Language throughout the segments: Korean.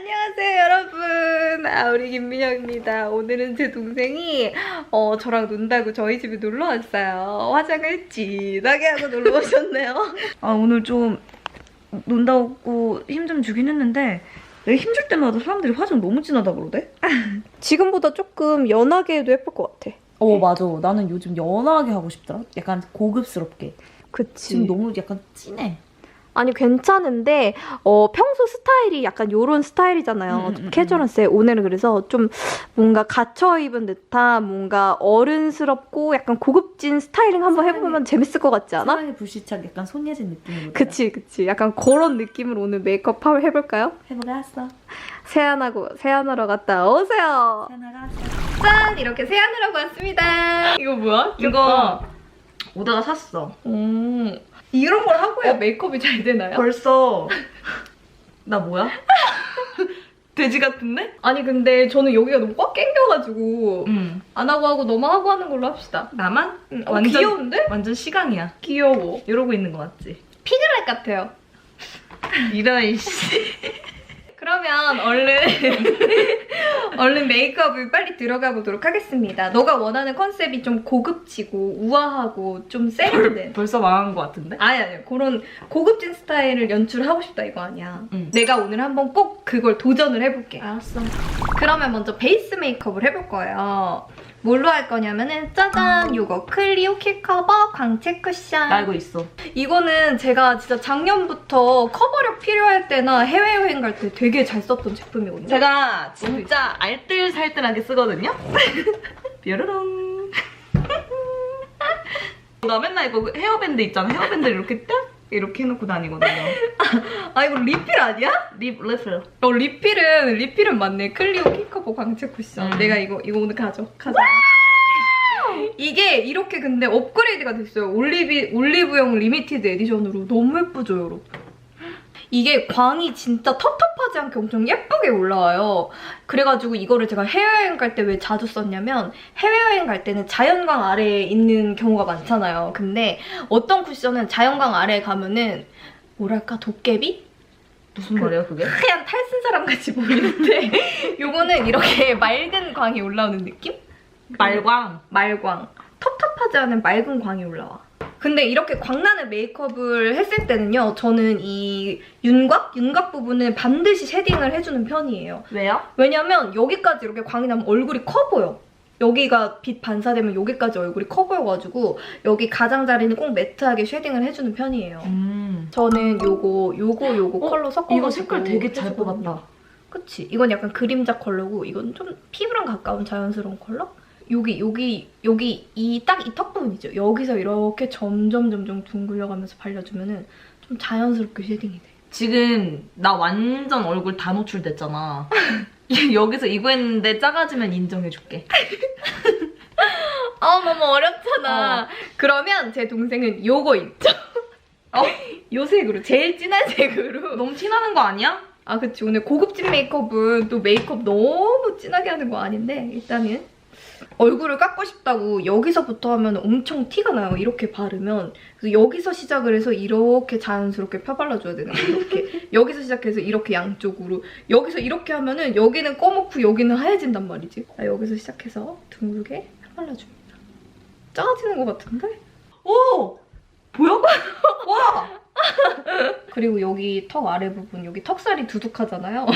안녕하세요 여러분. 아 우리 김민영입니다. 오늘은 제 동생이 어 저랑 논다고 저희 집에 놀러 왔어요. 화장을 진하게 하고 놀러 오셨네요. 아 오늘 좀 논다고 힘 좀 주긴 했는데 내가 힘줄 때마다 사람들이 화장 너무 진하다 그러대? 지금보다 조금 연하게 해도 예쁠 것 같아. 어 맞아. 나는 요즘 연하게 하고 싶더라. 약간 고급스럽게. 그치. 지금 너무 약간 진해 아니 괜찮은데 어, 평소 스타일이 약간 요런 스타일이잖아요. 음, 좀 음, 캐주얼한 스타일. 오늘은 그래서 좀 뭔가 갇혀 입은 듯한 뭔가 어른스럽고 약간 고급진 스타일링 한번 해보면 재밌을 것 같지 않아? 사랑의 불시착 약간 손예진 느낌으로 그치 그치. 약간 그런 느낌으로 오늘 메이크업 한번 해볼까요? 해보겠어 세안하고 세안하러 갔다 오세요. 나갔어 짠 이렇게 세안하러 왔습니다. 이거 뭐야? 이거 오다가 샀어 음 이런 걸 하고 해야 메이크업이 잘 되나요? 벌써 나 뭐야? 돼지 같은데? 아니 근데 저는 여기가 너무 꽉 낑겨가지고 응안 하고 하고 너무 하고 하는 걸로 합시다. 나만? 응, 어, 완전- 귀여운데? 완전 시강이야 귀여워. 이러고 있는 거 맞지? 피그랄 같아요. 이런 씨 그러면 얼른 얼른 메이크업을 빨리 들어가 보도록 하겠습니다. 너가 원하는 컨셉이 좀 고급지고 우아하고 좀 세련된. 벌써 망한 거 같은데? 아니 아니 그런 고급진 스타일을 연출하고 싶다 이거 아니야. 응. 내가 오늘 한번 꼭 그걸 도전을 해볼게. 알았어 그러면 먼저 베이스 메이크업을 해볼 거예요. 뭘로 할 거냐면은 짜잔 요거. 클리오 킬커버 광채 쿠션. 나 알고 있어. 이거는 제가 진짜 작년부터 커버력 필요할 때나 해외여행 갈 때 되게 잘 썼던 제품이거든요. 제가 진짜 알뜰살뜰하게 쓰거든요? 뾰로롱. 나 맨날 이거 헤어밴드 있잖아. 헤어밴드 이렇게 딱 이렇게 해놓고 다니거든요 아 이거 리필 아니야? 립 리필 어 리필은 리필은 맞네. 클리오 킥커버 광채 쿠션. 음. 내가 이거 이거 오늘 가져. 가져. 이게 이렇게 근데 업그레이드가 됐어요. 올리비 올리브영 리미티드 에디션으로 너무 예쁘죠, 여러분. 이게 광이 진짜 텁텁 하지 않게 엄청 예쁘게 올라와요. 그래가지고 이거를 제가 해외여행 갈 때 왜 자주 썼냐면 해외여행 갈 때는 자연광 아래에 있는 경우가 많잖아요. 근데 어떤 쿠션은 자연광 아래에 가면은 뭐랄까 도깨비? 무슨 말이야 그게? 하얀 탈쓴 사람 같이 보이는데 요거는 이렇게 맑은 광이 올라오는 느낌? 말광 말광. 텁텁하지 않은 맑은 광이 올라와. 근데 이렇게 광나는 메이크업을 했을 때는요, 저는 이 윤곽? 윤곽 부분은 반드시 쉐딩을 해주는 편이에요. 왜요? 왜냐면 여기까지 이렇게 광이 나면 얼굴이 커 보여. 여기가 빛 반사되면 여기까지 얼굴이 커 보여가지고 여기 가장자리는 꼭 매트하게 쉐딩을 해주는 편이에요. 음 저는 요거, 요거, 요거 어, 컬러 섞어가지고 이거 색깔 되게 잘. 뽑았다 그치? 이건 약간 그림자 컬러고 이건 좀 피부랑 가까운 자연스러운 컬러? 여기 여기 여기 이 딱 이 턱 부분이죠. 여기서 이렇게 점점 점점 둥글려가면서 발려주면은 좀 자연스럽게 쉐딩이 돼. 지금 나 완전 얼굴 다 노출됐잖아 여기서 이거 했는데 작아지면 인정해줄게 아 너무 어렵잖아. 그러면 제 동생은 요거 있죠. 어? 요 색으로 제일 진한 색으로. 너무 티나는 거 아니야? 아 그치 오늘 고급진 메이크업은 또 메이크업 너무 진하게 하는 거 아닌데 일단은 얼굴을 깎고 싶다고 여기서부터 하면 엄청 티가 나요. 이렇게 바르면. 그래서 여기서 시작을 해서 이렇게 자연스럽게 펴발라줘야 되는 거예요. 이렇게. 여기서 시작해서 이렇게 양쪽으로. 여기서 이렇게 하면은 여기는 검고 여기는 하얘진단 말이지. 아, 여기서 시작해서 둥글게 펴발라줍니다. 작아지는 것 같은데? 오! 보여? 와! 그리고 여기 턱 아래 부분 여기 턱살이 두둑하잖아요.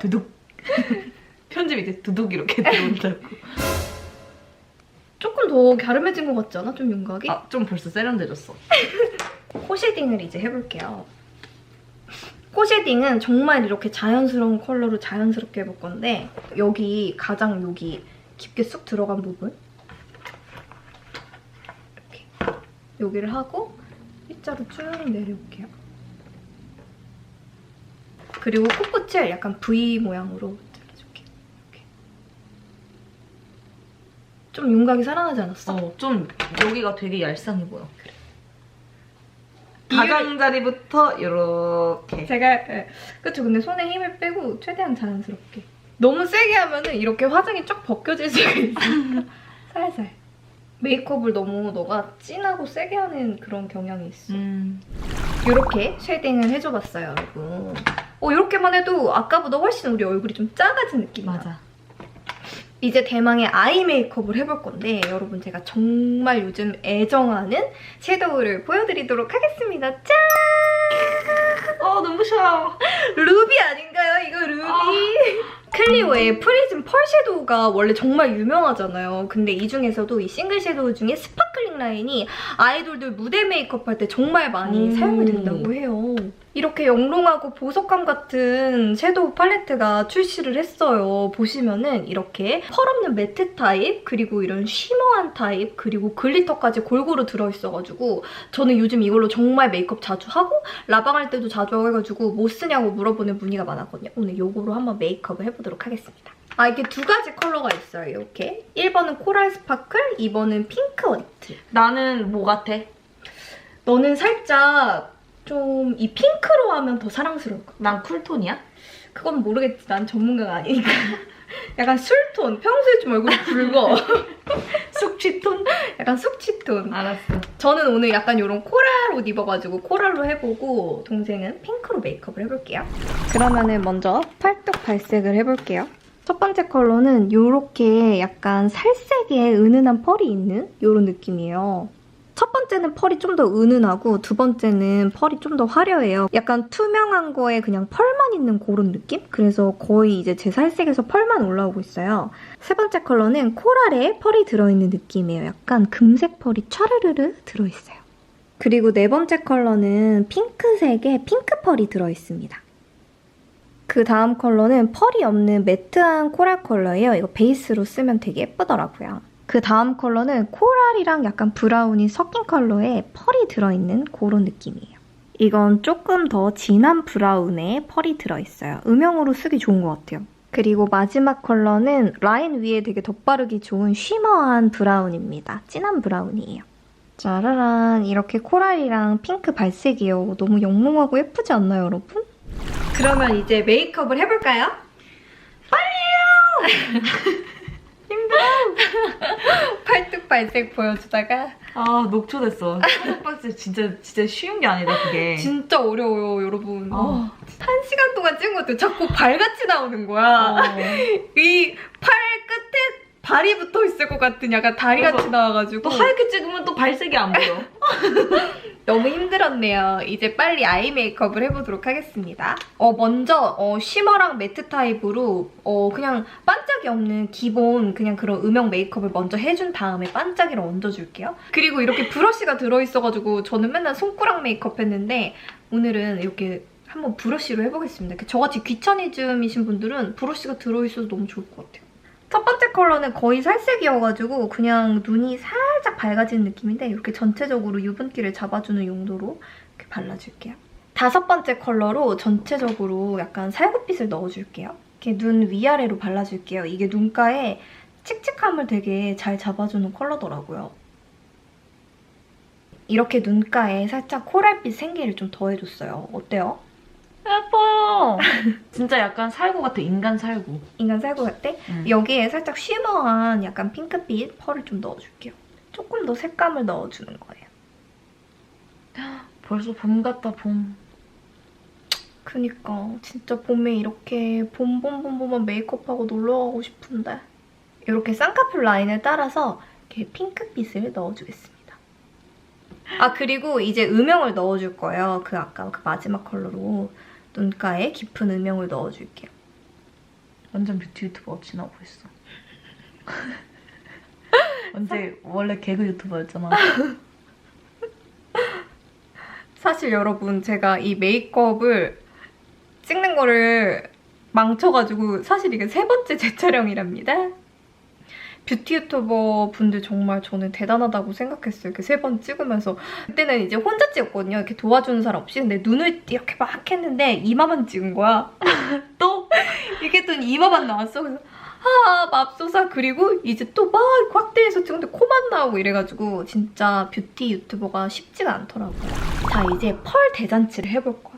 두둑 편집 이제 두둑 이렇게 들어온다고 조금 더 갸름해진 것 같지 않아? 좀 윤곽이? 아 좀 벌써 세련돼졌어 코 쉐딩을 이제 해볼게요. 코 쉐딩은 정말 이렇게 자연스러운 컬러로 자연스럽게 해볼 건데 여기 가장 여기 깊게 쑥 들어간 부분 이렇게 여기를 하고 일자로 쭉 내려올게요. 그리고 코끝을 약간 V 모양으로 잘라줄게요. 이렇게. 좀 윤곽이 살아나지 않았어? 어 좀 여기가 되게 얄쌍해 보여. 이유를- 가장자리부터 이렇게. 제가 예. 그쵸. 근데 손에 힘을 빼고 최대한 자연스럽게. 너무 세게 하면은 이렇게 화장이 쫙 벗겨질 수가 있으니까. 살살. 메이크업을 너무 너가 진하고 세게 하는 그런 경향이 있어. 음. 이렇게 쉐딩을 해줘봤어요 여러분. 어, 이렇게만 해도 아까보다 훨씬 우리 얼굴이 좀 작아진 느낌이야. 맞아. 이제 대망의 아이 메이크업을 해볼 건데 여러분 제가 정말 요즘 애정하는 섀도우를 보여드리도록 하겠습니다. 짠! 어 눈부셔. 루비 아닌가요? 이거 루비. 클리오의 프리즘 펄 섀도우가 원래 정말 유명하잖아요. 근데 이 중에서도 이 싱글 섀도우 중에 스파클링 라인이 아이돌들 무대 메이크업 할 때 정말 많이 음. 사용이 된다고 해요. 이렇게 영롱하고 보석감 같은 섀도우 팔레트가 출시를 했어요. 보시면은 이렇게 펄 없는 매트 타입, 그리고 이런 쉬머한 타입, 그리고 글리터까지 골고루 들어있어가지고 저는 요즘 이걸로 정말 메이크업 자주 하고 라방 할 때도 자주 해가지고 뭐 쓰냐고 물어보는 문의가 많았거든요. 오늘 이거로 한번 메이크업을 해보도록 하겠습니다. 아 이게 두 가지 컬러가 있어요. 이렇게 1번은 코랄 스파클, 2번은 핑크 화이트. 나는 뭐 같아? 너는 살짝 좀 이 핑크로 하면 더 사랑스러울 것 같아. 난 쿨톤이야? 그건 모르겠지. 난 전문가가 아니니까. 약간 술톤. 평소에 좀 얼굴이 붉어. 숙취톤? 약간 숙취톤. 알았어. 저는 오늘 약간 이런 코랄 옷 입어가지고 코랄로 해보고 동생은 핑크로 메이크업을 해볼게요. 그러면은 먼저 팔뚝 발색을 해볼게요. 첫 번째 컬러는 이렇게 약간 살색에 은은한 펄이 있는 이런 느낌이에요. 첫 번째는 펄이 좀 더 은은하고 두 번째는 펄이 좀 더 화려해요. 약간 투명한 거에 그냥 펄만 있는 그런 느낌? 그래서 거의 이제 제 살색에서 펄만 올라오고 있어요. 세 번째 컬러는 코랄에 펄이 들어있는 느낌이에요. 약간 금색 펄이 촤르르르 들어있어요. 그리고 네 번째 컬러는 핑크색에 핑크 펄이 들어있습니다. 그 다음 컬러는 펄이 없는 매트한 코랄 컬러예요. 이거 베이스로 쓰면 되게 예쁘더라고요. 그 다음 컬러는 코랄이랑 약간 브라운이 섞인 컬러에 펄이 들어있는 그런 느낌이에요. 이건 조금 더 진한 브라운에 펄이 들어있어요. 음영으로 쓰기 좋은 것 같아요. 그리고 마지막 컬러는 라인 위에 되게 덧바르기 좋은 쉬머한 브라운입니다. 진한 브라운이에요. 짜라란 이렇게 코랄이랑 핑크 발색이에요. 너무 영롱하고 예쁘지 않나요, 여러분? 그러면 이제 메이크업을 해볼까요? 빨리요! 힘들어! 팔뚝 발색 보여주다가 아 녹초됐어. 핫박스 진짜 진짜 쉬운 게 아니다 그게. 진짜 어려워요, 여러분. 어. 한 시간 동안 찍은 것도 자꾸 발같이 나오는 거야. 어. 이팔 끝에 발이 붙어 있을 것 같은 약간 다리 같이 맞아. 나와가지고 또 하얗게 찍으면 또 발색이 안 보여. 너무 힘들었네요. 이제 빨리 아이 메이크업을 해보도록 하겠습니다. 어, 먼저 어, 쉬머랑 매트 타입으로 어, 그냥 반짝이 없는 기본 그냥 그런 음영 메이크업을 먼저 해준 다음에 반짝이를 얹어줄게요. 그리고 이렇게 브러쉬가 들어있어가지고 저는 맨날 손가락 메이크업 했는데 오늘은 이렇게 한번 브러쉬로 해보겠습니다. 저같이 귀차니즘이신 분들은 브러쉬가 들어있어서 너무 좋을 것 같아요. 첫 번째 컬러는 거의 살색이어가지고 그냥 눈이 살짝 밝아지는 느낌인데 이렇게 전체적으로 유분기를 잡아주는 용도로 이렇게 발라줄게요. 다섯 번째 컬러로 전체적으로 약간 살구빛을 넣어줄게요. 이렇게 눈 위아래로 발라줄게요. 이게 눈가에 칙칙함을 되게 잘 잡아주는 컬러더라고요. 이렇게 눈가에 살짝 코랄빛 생기를 좀 더해줬어요. 어때요? 예뻐요. 진짜 약간 살구 같아 인간 살구. 인간 살구 같아? 응. 여기에 살짝 쉬머한 약간 핑크빛 펄을 좀 넣어줄게요. 조금 더 색감을 넣어주는 거예요. 벌써 봄 같다 봄. 그니까 진짜 봄에 이렇게 봄봄봄봄한 메이크업하고 놀러가고 싶은데 이렇게 쌍꺼풀 라인을 따라서 이렇게 핑크빛을 넣어주겠습니다. 아 그리고 이제 음영을 넣어줄 거예요. 그 아까 그 마지막 컬러로 눈가에 깊은 음영을 넣어줄게요. 완전 뷰티 유튜버 없이 나오고 있어. 언제 원래 개그 유튜버였잖아. 사실 여러분 제가 이 메이크업을 찍는 거를 망쳐가지고 사실 이게 세 번째 재촬영이랍니다. 뷰티 유튜버 분들 정말 저는 대단하다고 생각했어요. 이렇게 세 번 찍으면서. 그때는 이제 혼자 찍었거든요. 이렇게 도와주는 사람 없이. 근데 눈을 이렇게 막 했는데 이마만 찍은 거야. 또 이게 또 이마만 나왔어. 그래서 아 맙소사 그리고 이제 또 막 확대해서 찍는데 코만 나오고 이래가지고 진짜 뷰티 유튜버가 쉽지가 않더라고요. 자 이제 펄 대잔치를 해볼 거야.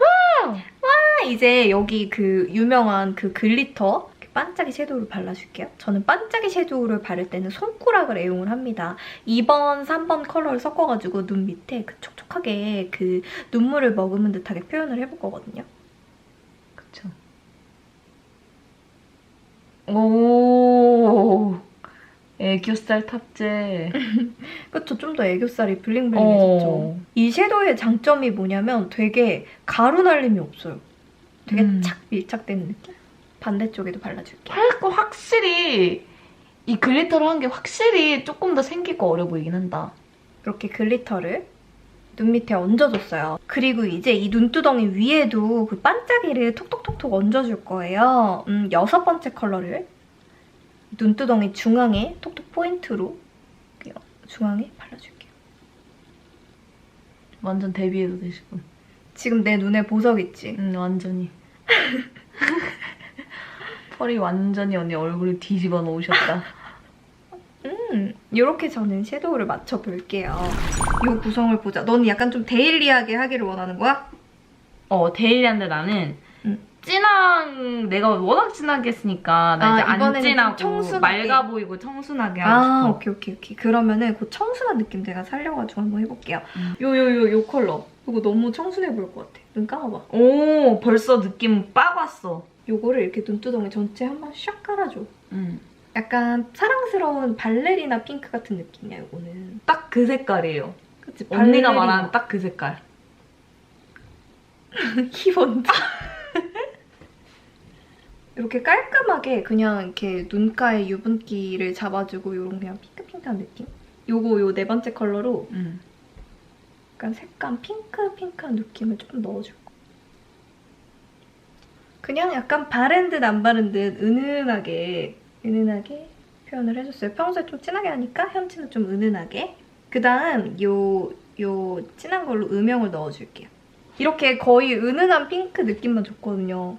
와! 와 이제 여기 그 유명한 그 글리터 이렇게 반짝이 섀도우를 발라줄게요. 저는 반짝이 섀도우를 바를 때는 손가락을 애용을 합니다. 2번, 3번 컬러를 섞어가지고 눈 밑에 그 촉촉하게 그 눈물을 머금은 듯하게 표현을 해볼 거거든요. 그쵸. 오, 애교살 탑재. 그쵸, 좀 더 애교살이 블링블링해졌죠. 어. 이 섀도우의 장점이 뭐냐면 되게 가루 날림이 없어요. 되게 음. 착 밀착된 느낌? 반대쪽에도 발라줄게. 할 거 확실히 이 글리터를 한 게 확실히 조금 더 생기고 어려 보이긴 한다. 이렇게 글리터를 눈 밑에 얹어줬어요. 그리고 이제 이 눈두덩이 위에도 그 반짝이를 톡톡톡톡 얹어줄 거예요. 음, 여섯 번째 컬러를 눈두덩이 중앙에 톡톡 포인트로 중앙에 발라줄게요. 완전 데뷔해도 되시군. 지금 내 눈에 보석 있지? 응, 완전히. 펄이 완전히 언니 얼굴을 뒤집어 놓으셨다. 음, 이렇게 저는 섀도우를 맞춰볼게요. 이 구성을 보자. 넌 약간 좀 데일리하게 하기를 원하는 거야? 어, 데일리한데 나는 응. 진한 내가 워낙 진하게 했으니까 나 아, 이제 안 진하고 청순하게. 맑아 보이고 청순하게 하고 아, 싶어. 오케이, 오케이, 오케이. 그러면은 그 청순한 느낌 제가 살려가지고 한번 해볼게요. 음. 요, 요, 요, 요 컬러. 이거 너무 청순해 보일 것 같아. 눈 감아봐. 오, 벌써 느낌 빡 왔어. 요거를 이렇게 눈두덩이 전체에 한번 샥 깔아줘. 응. 약간 사랑스러운 발레리나 핑크 같은 느낌이야, 요거는. 딱 그 색깔이에요. 그치? 언니가 발레리나. 말하는 딱 그 색깔. 키본드. 이렇게 깔끔하게 그냥 이렇게 눈가에 유분기를 잡아주고 요런 그냥 핑크핑크한 느낌? 요거 요 네 번째 컬러로 응. 약간 색감 핑크핑크한 느낌을 조금 넣어줄 거. 그냥 약간 바른 듯 안 바른 듯 은은하게 은은하게 표현을 해줬어요. 평소에 좀 진하게 하니까 현치는 좀 은은하게. 그 다음 요, 요 진한 걸로 음영을 넣어줄게요. 이렇게 거의 은은한 핑크 느낌만 줬거든요.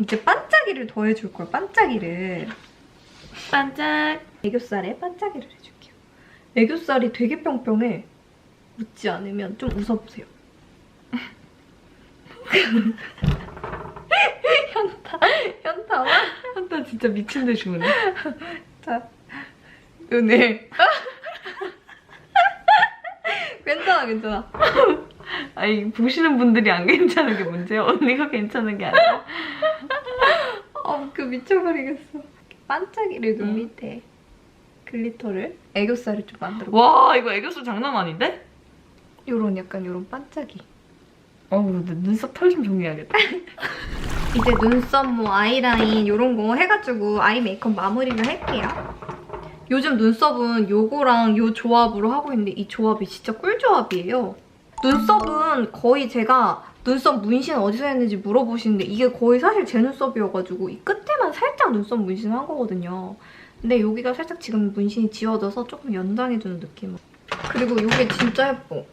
이제 반짝이를 더해줄 걸, 반짝이를. 반짝. 애교살에 반짝이를 해줄게요. 애교살이 되게 뿅뿅해. 웃지 않으면 좀 웃어보세요. 현타, 현타와 한타 진짜 미친 듯이 우네. 자, 은혜. 괜찮아, 괜찮아. 아니 보시는 분들이 안 괜찮은 게 문제야. 언니가 괜찮은 게 아니라. 어, 그 미쳐버리겠어. 반짝이를 눈 응. 밑에 글리터를 애교살을 좀 만들어. 와 이거 애교수 장난 아닌데? 요런 약간 요런 반짝이. 어우 내 눈썹 털 좀 정리해야겠다. 이제 눈썹, 뭐 아이라인 이런 거 해가지고 아이 메이크업 마무리를 할게요. 요즘 눈썹은 요거랑 요 조합으로 하고 있는데 이 조합이 진짜 꿀조합이에요. 눈썹은 거의 제가 눈썹 문신 어디서 했는지 물어보시는데 이게 거의 사실 제 눈썹이어가지고 이 끝에만 살짝 눈썹 문신을 한 거거든요. 근데 여기가 살짝 지금 문신이 지워져서 조금 연장해주는 느낌. 그리고 이게 진짜 예뻐.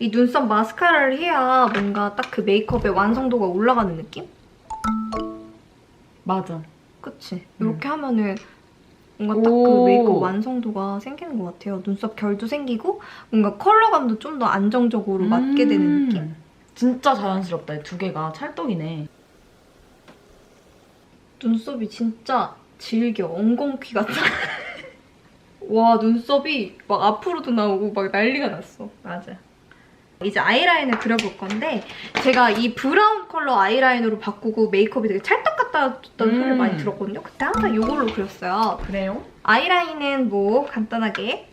이 눈썹 마스카라를 해야 뭔가 딱 그 메이크업의 완성도가 올라가는 느낌? 맞아. 그치? 음. 이렇게 하면은 뭔가 딱 그 오. 메이크업 완성도가 생기는 것 같아요. 눈썹 결도 생기고 뭔가 컬러감도 좀 더 안정적으로 맞게 되는 음. 느낌? 진짜 자연스럽다. 이 두 개가 찰떡이네. 눈썹이 진짜 질겨. 엉겅퀴 같아. 와 눈썹이 막 앞으로도 나오고 막 난리가 났어. 맞아. 이제 아이라인을 그려볼 건데 제가 이 브라운 컬러 아이라인으로 바꾸고 메이크업이 되게 찰떡 같다던 음. 소리를 많이 들었거든요. 그때 항상 이걸로 그렸어요. 그래요? 아이라인은 뭐 간단하게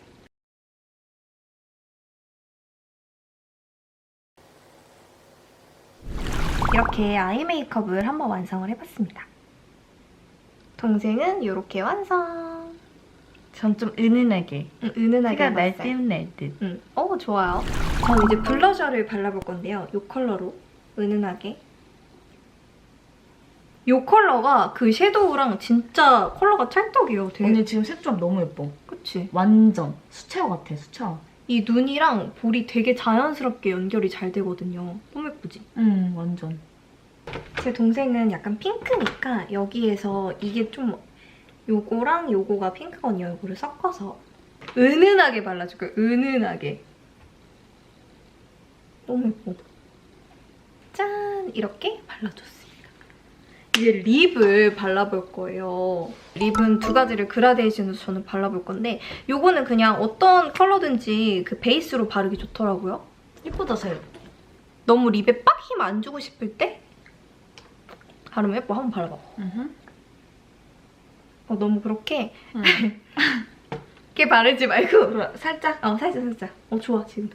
이렇게 아이 메이크업을 한번 완성을 해봤습니다. 동생은 이렇게 완성. 전 좀 은은하게. 음, 은은하게 해가 해봤어요. 날듯 날듯. 음, 어 좋아요. 저는 이제 블러셔를 발라볼 건데요. 이 컬러로 은은하게. 이 컬러가 그 섀도우랑 진짜 컬러가 찰떡이에요. 되게. 언니 지금 색 조합 너무 예뻐. 그치? 완전 수채화 같아 수채화. 이 눈이랑 볼이 되게 자연스럽게 연결이 잘 되거든요. 너무 예쁘지? 응 완전. 제 동생은 약간 핑크니까 여기에서 이게 좀 요거랑 요거가 핑크거든요. 요거를 섞어서 은은하게 발라줄게요. 은은하게. 너무 예뻐. 짠! 이렇게 발라줬습니다. 이제 립을 발라볼 거예요. 립은 두 가지를 그라데이션으로 저는 발라볼 건데 요거는 그냥 어떤 컬러든지 그 베이스로 바르기 좋더라고요. 예쁘다 색. 너무 립에 빡 힘 안 주고 싶을 때 바르면 예뻐. 한번 발라봐. 어, 너무 그렇게 이렇게 바르지 말고 살짝. 어 살짝 살짝. 어 좋아 지금.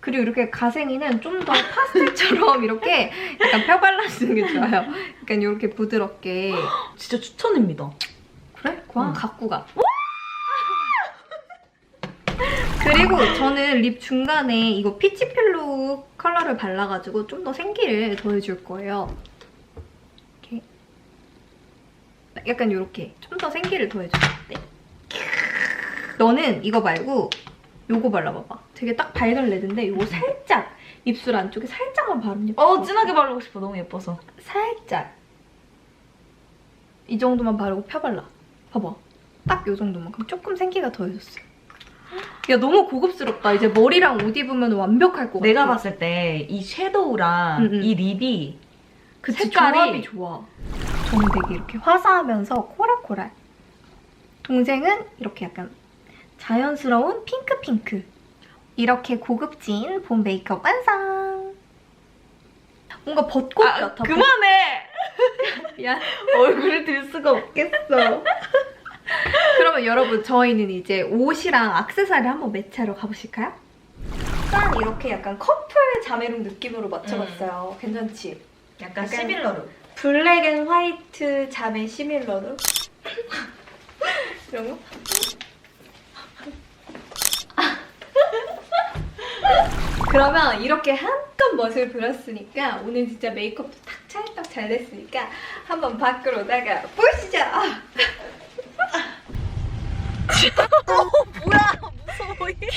그리고 이렇게 가생이는 좀 더 파스텔처럼 이렇게 약간 펴 발라주는 게 좋아요. 약간 이렇게 부드럽게. 진짜 추천입니다. 그래? 그거 응. 갖고 가. 그리고 저는 립 중간에 이거 피치필로우 컬러를 발라가지고 좀 더 생기를 더해줄 거예요. 이렇게. 약간 이렇게 좀 더 생기를 더해줄 때. 너는 이거 말고 요거 발라봐봐. 되게 딱 밝은 레드인데 요거 살짝 입술 안쪽에 살짝만 바르면 예뻐. 어, 진하게 바르고 싶어. 너무 예뻐서. 살짝 이 정도만 바르고 펴발라 봐봐 딱 요 정도만큼 조금 생기가 더해졌어 야 너무 고급스럽다 이제 머리랑 옷 입으면 완벽할 것 같아 내가 봤을 때 이 섀도우랑 응, 응. 이 립이 그치 색깔이- 조합이 좋아 저는 되게 이렇게 화사하면서 코랄코랄 동생은 이렇게 약간 자연스러운 핑크핑크 이렇게 고급진 봄 메이크업 완성 뭔가 벚꽃 아, 같아 그만해! 미안 얼굴을 들 수가 없겠어. 그러면 여러분 저희는 이제 옷이랑 액세서리 한번 매치하러 가보실까요? 짠! 이렇게 약간 커플 자매룩 느낌으로 맞춰봤어요. 괜찮지? 약간 약간- 시밀러룩. 블랙 앤 화이트 자매 시밀러룩? 이런 거? 그러면 이렇게 한껏 멋을 부렸으니까 오늘 진짜 메이크업도 탁 찰떡 잘 됐으니까 한번 밖으로 나가 보시죠!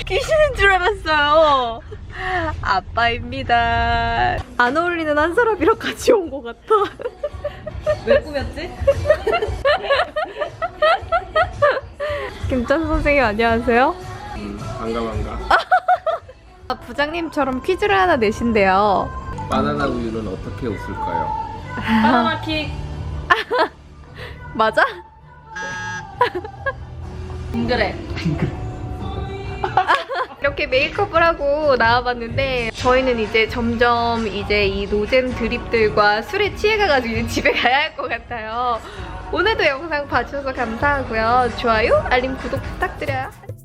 귀신인 줄 알았어요. 아빠입니다. 안 어울리는 한 사람이랑 같이 온 것 같아. 왜 꾸몄지? 김찬 선생님 안녕하세요. 음, 반가 반가. 아, 부장님처럼 퀴즈를 하나 내신대요. 바나나 우유는 어떻게 웃을까요? 바나나 킥. 맞아? 빙그레. 이렇게 메이크업을 하고 나와봤는데 저희는 이제 점점 이제 이 노잼 드립들과 술에 취해가가지고 집에 가야 할 것 같아요. 오늘도 영상 봐주셔서 감사하고요. 좋아요, 알림, 구독 부탁드려요.